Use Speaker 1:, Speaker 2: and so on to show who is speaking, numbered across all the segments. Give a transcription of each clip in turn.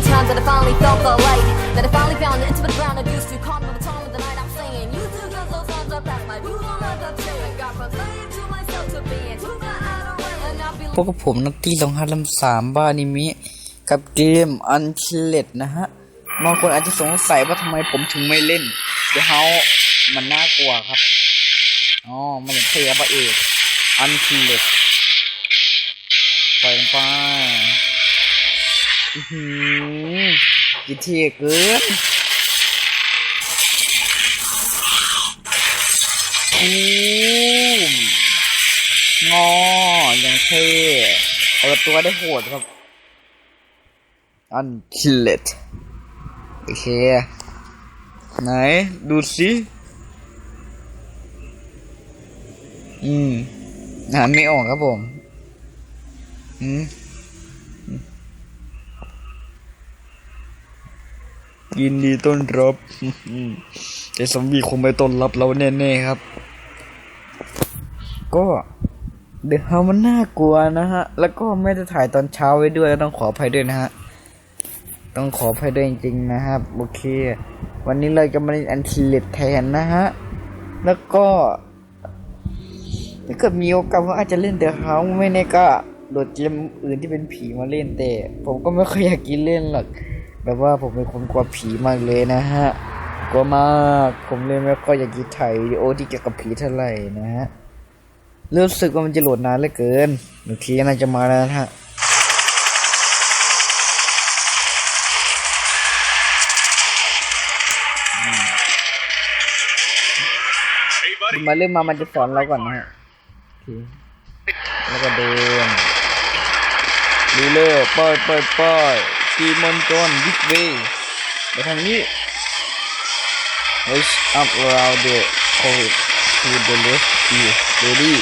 Speaker 1: million times that I finally felt the light. That I finally found the intimate ground I used to calm the time of the night. I'm saying, you two girls, those times are past. My view on love have changed. I got from slaying to myself to being too far out of way. And I feel
Speaker 2: พวกบผมนักตีลงฮัตลัมสามบ้านิมิ กับเกมอันเชลตนะฮะบางคนอาจจะสงสัยว่าทำไมผมถึงไม่เล่นเดี๋ยวเฮามันน่ากลัวครับ อ๋อ มันเป็นเทพระเอกอันเชลตปล่อยมันไป หือกิเทเกินอู้มงอยังเท่เปิดตัวได้โหดครับ อันคิลเลตโอเค ไหน ดูสิอืมอ่านไม่ออกครับผม อืม ยินดีต้อนรับอืมแต่ซอมบี้คงไม่ต้อนรับเราแน่ๆครับ ก็เดี๋ยวเขามันน่ากลัวนะฮะ แล้วก็ไม่ได้ถ่ายตอนเช้าไว้ด้วยต้องขออภัยด้วยนะฮะ ต้องขออภัยด้วยจริงๆนะครับ โอเค วันนี้เราจะมาเล่นอันทีเลตแทนนะฮะ แล้วก็ถ้าเกิดมีโอกาสก็อาจจะเล่นเดอะเฮาไม่แน่ก็โดดเกมอื่นที่เป็นผีมาเล่นแต่ ผมก็ไม่ค่อยอยากกินเล่นหรอก แบบว่าผมเป็นคนกลัวผีมากเลยนะฮะกลัวมากผมเลยไม่ค่อยอยากกินถ่ายวิดีโอที่เกี่ยวกับผีเท่าไหร่นะฮะรู้สึกว่ามันจะโหลดนานเหลือเกินบางทีน่าจะมาแล้วนะฮะ
Speaker 3: Hey, buddy.
Speaker 2: มาเริ่มมามันจะสอนเราก่อนนะฮะโอเคแล้วก็เดินดูเลยป้อยป้อยป้อ ยทีมอนจอนบิ๊กเวย์ไปทางนี้ Let's up around the cold to the left here ready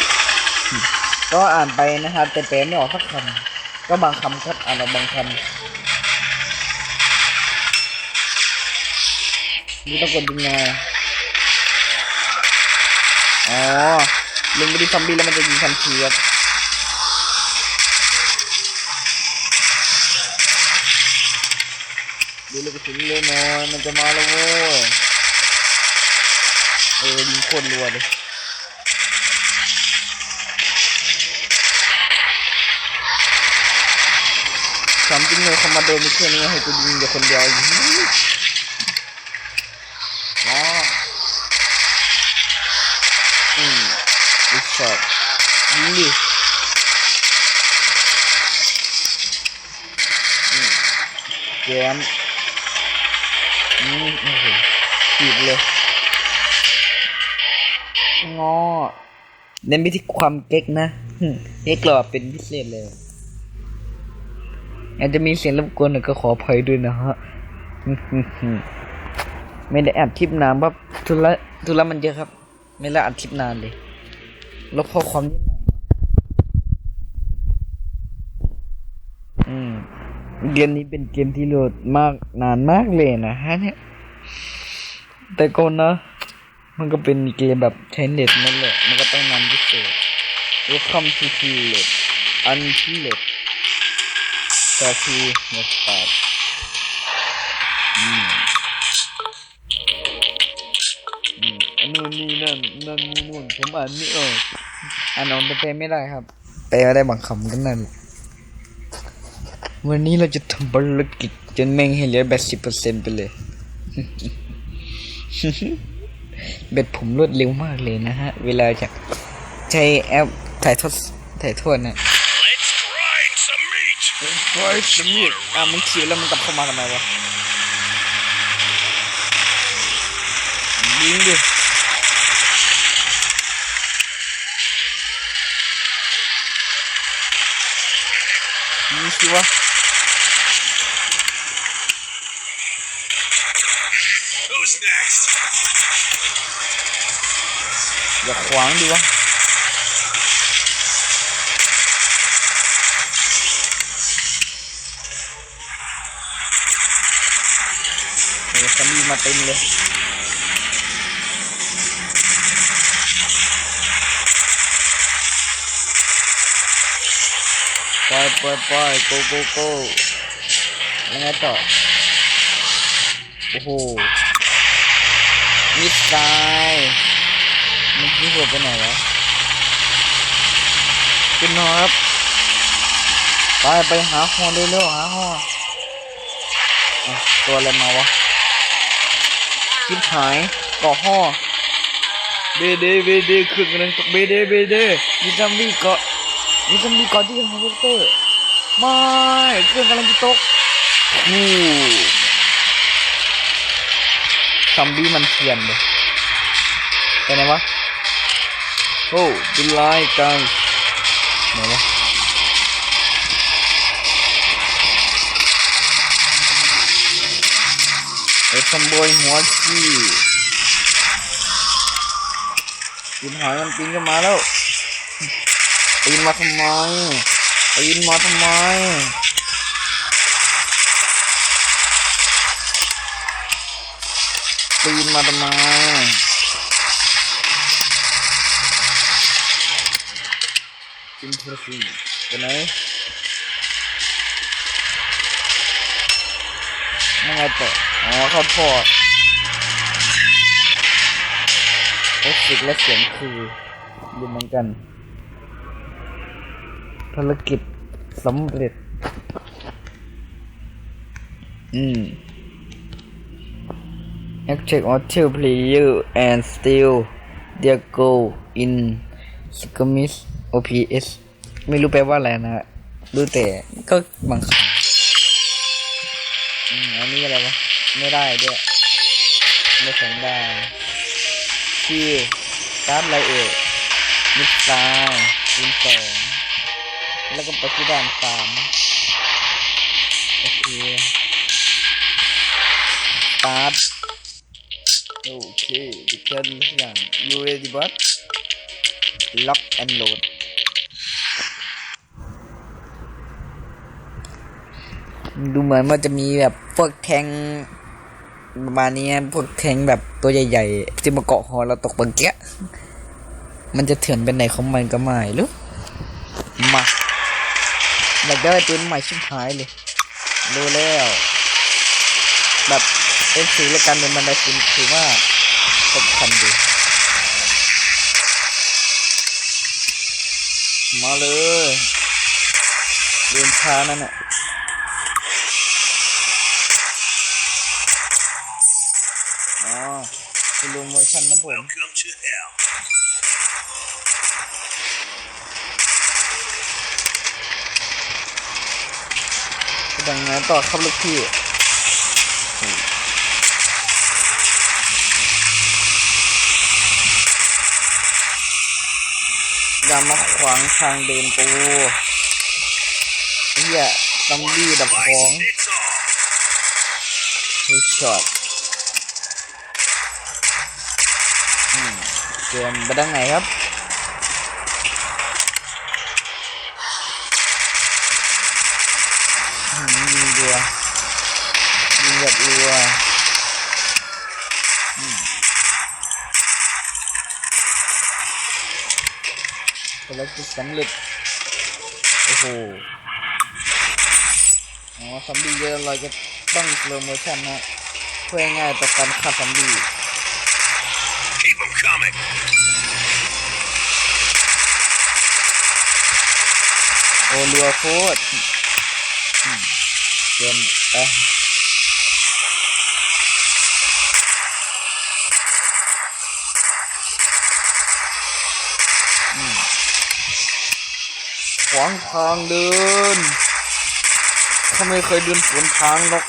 Speaker 2: ก็อ่านไปนะครับ แต่แปลไม่ออกสักคำก็บางคำครับอ่านออกบางคำนี่ต้องกดยังไงอ๋อลุงไปที่ซอมบี้แล้วมันจะยิงทันทีครับ ลูกกระสุนเลยหน่อยมันจะมาแล้วโว้ยเออยิงคตรรัวเลยถามจริงเลยคอมมาโดมีแค่นี้ให้กูยิงเดียวคนเดียวอีกอ๋ออืมอีกช็อตยิงดิอืมแกม เน้นไปที่ความเก๊กนะเก๊กหล่อเป็นพิเศษเลยอาจจะมีเสียงรบกวนหน่อยก็ขออภัยด้วยนะฮะไม่ได้อัดคลิปนานเพราะธุระธุระมันเยอะครับ ไม่ได้อัดคลิปนานเลยลบข้อความนิดหน่อยอืมเกมนี้เป็นเกมที่โหลดมากนานมากเลยนะฮะเนี่ยแต่ก่อนนะ มันก็เป็นเกมแบบใช้เน็ตนั่นแหละ ต้องนานพิเศษ Welcome to t l e t Untilet แต่คือเน็ตปาดอืมอืมอันนู้นนี่นั่นนั่นนี่นู่นผมอ่านไม่ออกอ่านออกแต่แปลไม่ได้ครับแปลได้บางคำกันนั่นวันนี้เราจะทำภารกิจจนแม่งให้เหลือแบตสิบเปอร์เซ็นต์ไปเลย แบตผมรวดเร็วมากเลยนะฮะ เวลาจะใช้แอปถ่ายทอดถ่ายทอดนะ
Speaker 3: Let's grind some meat.
Speaker 2: โอ้ยสมิธอะมึงคิวแล้วมึงกลับเข้ามาทำไมวะยิงดิยิงสิวะ อย่าขวางดิวะโอ้ยซอมบี้มาเต็มเลยไปไปไป go go go แล้วไงต่อโอ้โห มิดไซด์เมันกี้หัวไปไหนวะขึ้นหอครับ ไปไปหาหอเร็วๆหาหออะตัวอะไรมาวะคิดหายเกาะห่อเบเดเบเดขึ้นกันเลยเบเดเบเดมีซัมบี้เกาะมีซัมบี้เกาะที่เฮลิคอปเตอร์ไม่เครื่องกำลังจะตกอู้ ซัมบี้มันเทียนเลยไปไหนวะโอ้เป็นลายกันไหนวะไอ้ขโมยหัวขี้ปีนหอยมันปีนขึ้นมาแล้วปีนมาทำไมปีนมาทำไม ปีนมาทำไมปีนเพื่อสิไปไหนไม่ไงต่ออ๋อเข้าทอดเอฟเฟกและเสียงคือดูเหมือนกัน ภารกิจสำเร็จ อืม Active auto player and steal their goal in skirmish OPS ไม่รู้แปลว่าอะไรนะรู้แต่ก็บางคำอืมอันนี้อะไรวะ ไม่ได้ด้วย ไม่แข็งได้ชื่อการ์ดไลเอทมิดไซน์คูณสองแล้วก็ปที่ด่านสามโอเคสตาร์ด เกิลทุกอย่าง you ready bud lock and load ดูเหมือนว่าจะมีแบบพวกแทงประมาณนี้พวกแทงแบบตัวใหญ่ๆที่มาเกาะหอเราตกบังเกี้ยมันจะเถื่อนเป็นไหนของมันก็ไม่รู้มาอยากได้ปืนใหม่ชิบหายเลยรู้แล้ว แบบเอ็นซีและการเดินบันไดคุณถือว่า สำคัญดี มาเลยเดินช้านั่นแหละอ๋อเป็นรูมเวอร์ชันนะผม
Speaker 3: Welcome to hell.
Speaker 2: ดังนั้นต่อครับลูกพี่ อย่ามาขวางทางเดินกูเฮียซัมบี้ดับของ
Speaker 3: It's off.
Speaker 2: เฮดช็อตเกมไปด้านไหนครับยิงรัวยิงแบบรัว ภารกิจสำเร็จ โอ้โห อ๋อซอมบี้เยอะเราจะต้องสโลโมชั่นนะเพื่อให้ง่ายต่อการฆ่าซอมบี้
Speaker 3: Keep them coming.
Speaker 2: โอ้รัวโคตรอืมเกมไปอื ขวางทางเดินเขาไม่เคยเดินสวนทางหรอก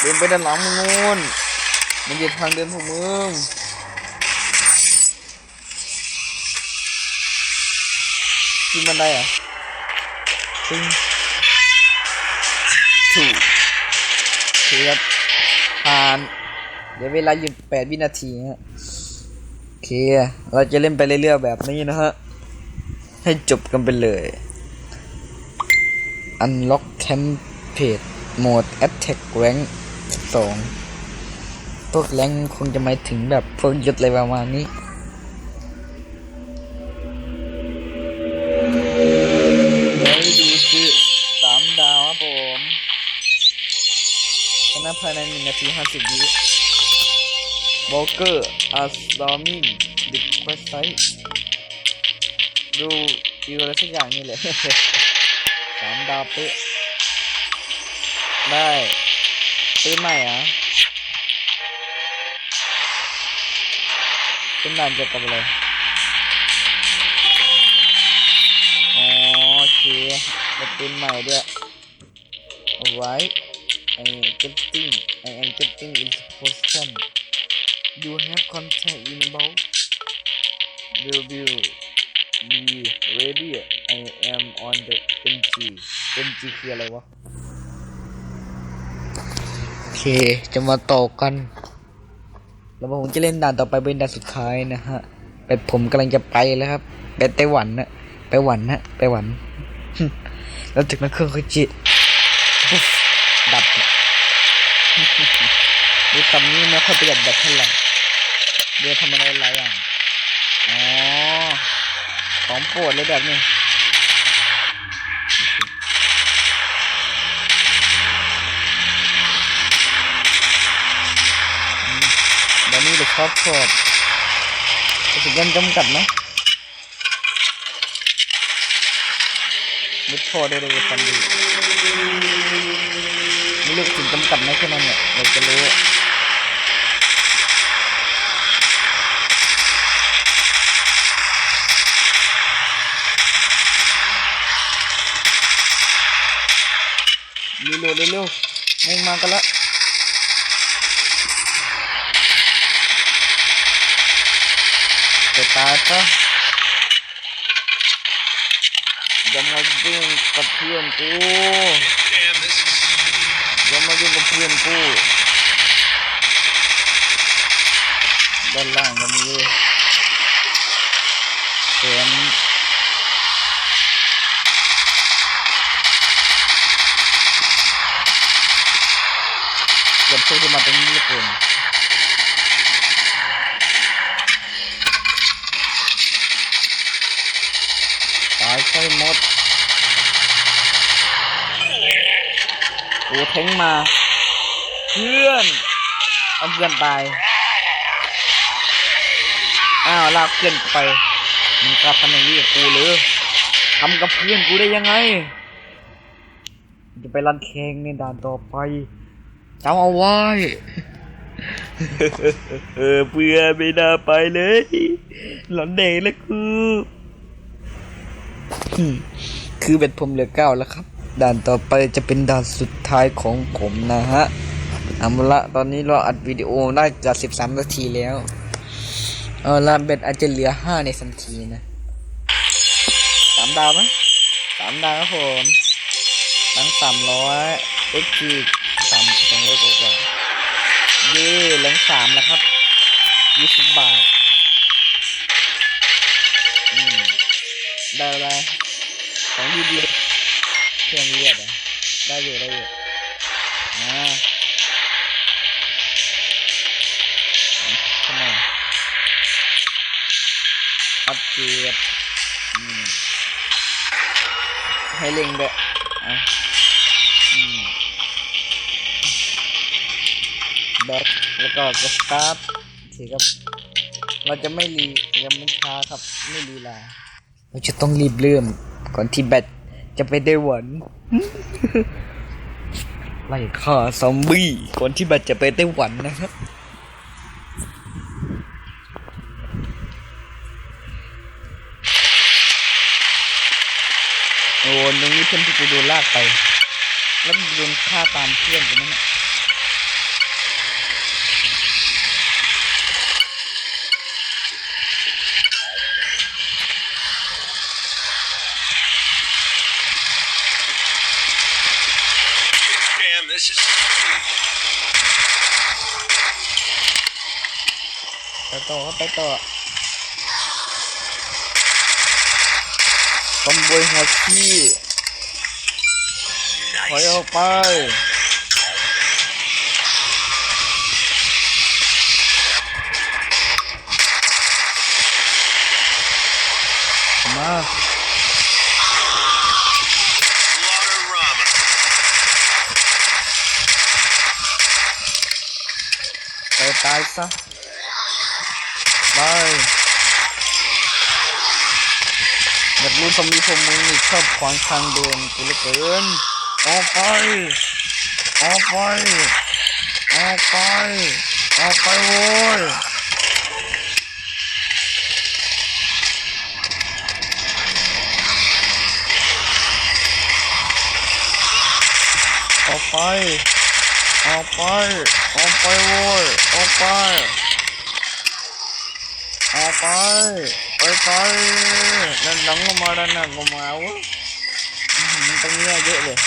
Speaker 2: เดินไปด้านหลังมึงนู่นมันเหยียดทางเดินของมึงขึ้นบันไดอะตึงถูกถือครับผ่าน เดี๋ยวเวลาหยุดแปดวินาทีฮะโอเค เราจะเล่นไปเรื่อยๆแบบนี้นะฮะ ให้จบกันไปเลย Unlock Campaign Mode Attack Rank 2 พวกแรงคงจะหมายถึงแบบพวกยุดอะไรประมาณนี้เดี๋ยวดูสิสามดาวครับผมนาทีห้าสิบวิโบเกอร์อัสดอมินดิคเควสไซดูวิวอะไรสักอย่างนี่แหละ สามดาวเป๊ะได้ปืนใหม่เหรอะเป็นด่านเกี่ยวกับอะไรอ๋อโอเคเป็นปืนใหม่ด้วย alright I am getting I am getting into position you have contact in about will will be ready I am on the MG MG คืออะไรวะ โอเค จะมาต่อกัน แล้วผมจะเล่นด่านต่อไปเป็นด่านสุดท้ายนะฮะแต่ผมกำลังจะไปแล้วครับไปไต้หวันนะไปหวันนะไปหวัน แล้วจากนั้นเครื่องค่อจิดับดูคำนี้ไม่ค่อยประหยัดแบตเท่าไหร่เดี๋ยวทำอะไรหลายอย่างอ๋อของโปรดเลยแบบนี้ เดี๋ยวนี้เด็กชอบโปรดจะถึงกันจำกัดไหมมุดโทษได้เลยฟันดีไม่รู้ถึงจำกัดไหมแค่นั้นเนี่ยเราจะรู้เร็วๆเร็วๆมุ่งมากันละ จะตายปะมายุ่งกับเพื่อนกู
Speaker 3: Damn, this is
Speaker 2: อย่ามายุ่งกับเพื่อนกูด้านล่างก็มีเลยแขนเกือบโชคที่มาตรงนี้เลยเกินตาย ใช่หมดโอ้เทงมา เพื่อนเอาเพื่อนตาย อ้าวลากเพื่อนไปมึงกลับทำอย่างนี้กับกูหรือทำกับเพื่อนกูได้ยังไง จะไปรันแข่งในด่านต่อไปจำเอาไว้เออเพื่อนไม่น่าไปเลย หลอนเด็กแล้วกูอืม คือเบ็ดผมเหลือเก้าแล้วครับ ด่านต่อไปจะเป็นด่านสุดท้ายของผมนะฮะเอาละตอนนี้เราอัดวิดีโอได้จะสิบสามนาทีแล้ว เอาละเบ็ดอาจจะเหลือห้าในทันทีนะสามดาวไหมสามดาวครับผมตั้งสามร้อยเอ็กจีสามสองร้อยกว่าๆเย่เหลืองสามแล้วครับยี่สิบบาท อืม ได้อะไรของ ดีดีๆเครื่องเลือดอะได้อยู่ได้อยู่นะทำไมอัปเกรดอืมให้เล็งด้วยอะแบ็คแล้วก็กดสตาร์ทสิครับ เราจะไม่รียังไม่ช้าครับ ไม่รีลา เราจะต้องรีบเริ่มก่อนที่แบตจะไปได้หวันไล่ฆ่าซอมบี้ก่อนที่แบตจะไปไต้หวันนะครับโอ้ตรงนี้เพื่อนที่กูโดนลากไป แล้วโดนฆ่าตามเพื่อนกูนั่นน่ะ
Speaker 3: damn, this is
Speaker 2: ไป ต่อครับไปต่อขโมยหัวขี้ถอยออกไปมา
Speaker 3: Slaughter ramen.
Speaker 2: ตายซะ ไปอยากรู้ทำไมพวกมึงนี่ชอบขวางทางเดินกูเหลือเกินออกไปออกไปออกไปออกไปโว้ยออกไปออกไปออกไปโว้ยออกไป ออกไปไปไปนั่นหลังก็มาด้านหน้าก็มาเวะอื้อหือตรงนี้ยเยอะเลย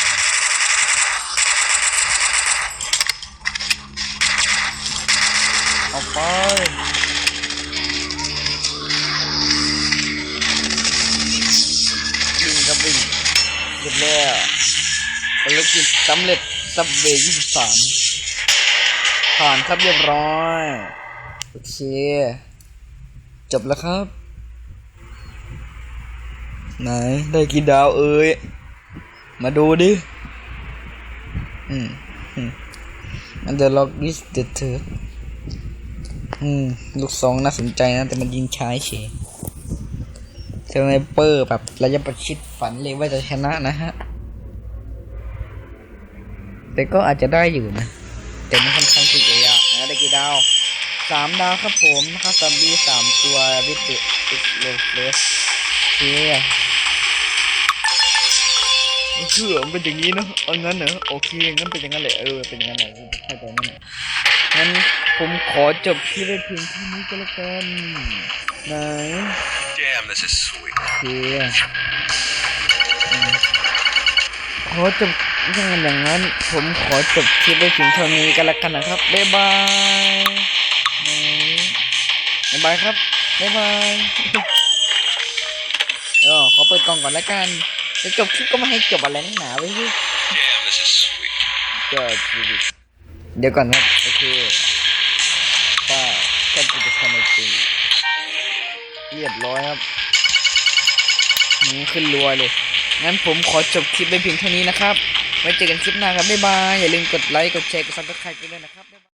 Speaker 2: ออกไปวิ่งครับวิ่งเรียบแล้วภารกิจสำเร็จซับเวย์ยี่สิบสามผ่านครับเรียบร้อย โอเค จบแล้วครับ ไหน ได้กี่ดาวเอ่ยมาดูดิ อืมอืมมันจะล็อกลิสต์เถออืม ลูกสองน่าสนใจนะ แต่มันยิงช้าเฉยเซนเปอร์แบบระยะประชิดฝันเลยว่าจะชนะนะฮะ แต่ก็อาจจะได้อยู่นะ แต่มันค่อนข้างที่จะยากนะได้กี่ดาว สามดาวครับผมนะครับซัมบี้สามตัววิติอิสโลเลสเชียเชื่อมันเป็นอย่างนี้เนอะเอางั้นเหรอโอเคงั้นเป็นอย่างนั้นแหละเออเป็นอย่างนั้นแหละเข้าใจนั่นแหละงั้นผมขอจบที่ได้เพียงเท่านี้ก็แล้วกันไหน
Speaker 3: Damn, this is sweet.
Speaker 2: โอเคอืมขอจบอย่างนั้นอย่างนั้น ผมขอจบคลิปไว้เพียงเท่านี้ก็แล้วกันนะครับบ๊ายบายไหน บ๊ายบายครับบ๊ายบายเออขอเปิดกล่องก่อนแล้วกันจะจบคลิปก็ไม่ให้จบอะไรนักหนาไว้ที่
Speaker 3: Damn, this is sweet.
Speaker 2: ก็ชีวิตเดี๋ยวก่อนครับโอเคป้าแค่กูจะทำไมตีเรียบร้อยครับหืมขึ้นรัวเลย งั้นผมขอจบคลิปไปเพียงเท่านี้นะครับ ไว้เจอกันคลิปหน้าครับ บ๊ายบาย อย่าลืมกดไลค์ กดแชร์ กดซับสไครต์กันด้วยนะครับ